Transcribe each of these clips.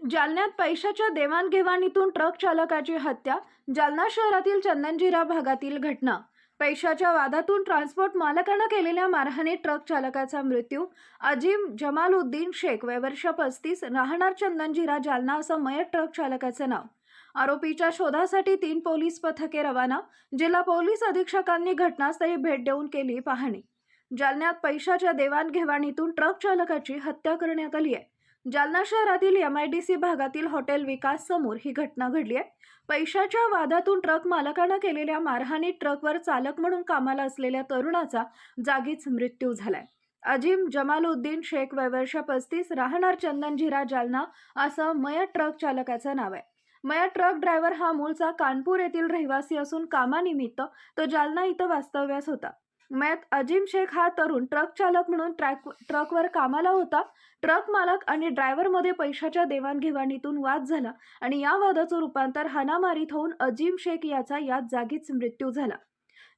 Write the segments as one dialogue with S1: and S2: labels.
S1: जालन्यात पैशाच्या देवाणघेवाणीतून ट्रक चालकाची हत्या जालना शहरातील चंदनजिरा भागातील घटना. पैशाच्या वादातून ट्रान्सपोर्ट मालकानं केलेल्या मारहाणीत ट्रक चालकाचा मृत्यू. अजिम जमालुद्दीन शेख वय वर्ष पस्तीस राहणार चंदनजिरा जालना असं मयत ट्रक चालकाचं नाव. आरोपीच्या शोधासाठी तीन पोलीस पथके रवाना जिल्हा पोलीस अधीक्षकांनी घटनास्थळी भेट देऊन केली पाहणी. जालन्यात पैशाच्या देवाणघेवाणीतून ट्रक चालकाची हत्या करण्यात आली आहे. जालना शहरातील यम आय डी सी भागातील हॉटेल विकास समोर ही घटना घडली आहे. पैशाच्या वादातून ट्रक मालकानं केलेल्या मारहाणीत ट्रकवर चालक म्हणून कामाला असलेल्या तरुणाचा जागीच मृत्यू झालाय. अजिम जमालुद्दीन शेख वयवर्ष पस्तीस राहणार चंदनझिरा जालना असं मया ट्रक चालकाचं नाव आहे. मया ट्रक ड्रायव्हर हा मूळचा कानपूर येथील रहिवासी असून कामानिमित्त तो जालना इथं वास्तव्यास होता. मयत अजिम शेख हा तरुण ट्रक चालक म्हणून ट्रॅक ट्रकवर कामाला होता. ट्रक मालक आणि ड्रायव्हरमध्ये पैशाच्या देवाणघेवाणीतून वाद झाला आणि या वादाचं रूपांतर हाणामारीत होऊन अजिम शेख याचा यात जागीच मृत्यू झाला.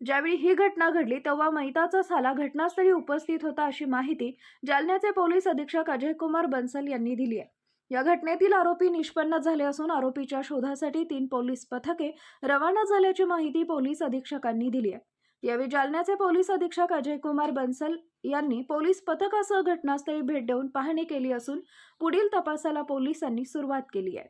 S1: ज्यावेळी ही घटना घडली तेव्हा मैताचा साला घटनास्थळी उपस्थित होता अशी माहिती जालन्याचे पोलीस अधीक्षक अजय कुमार बन्सल यांनी दिली आहे. या घटनेतील आरोपी निष्पन्न झाले असून आरोपीच्या शोधासाठी तीन पोलीस पथके रवाना झाल्याची माहिती पोलीस अधीक्षकांनी दिली आहे. यावेळी जालन्याचे पोलीस अधीक्षक अजय कुमार बन्सल यांनी पोलीस पथकासह घटनास्थळी भेट देऊन पाहणी केली असून पुढील तपासाला पोलिसांनी सुरुवात केली आहे.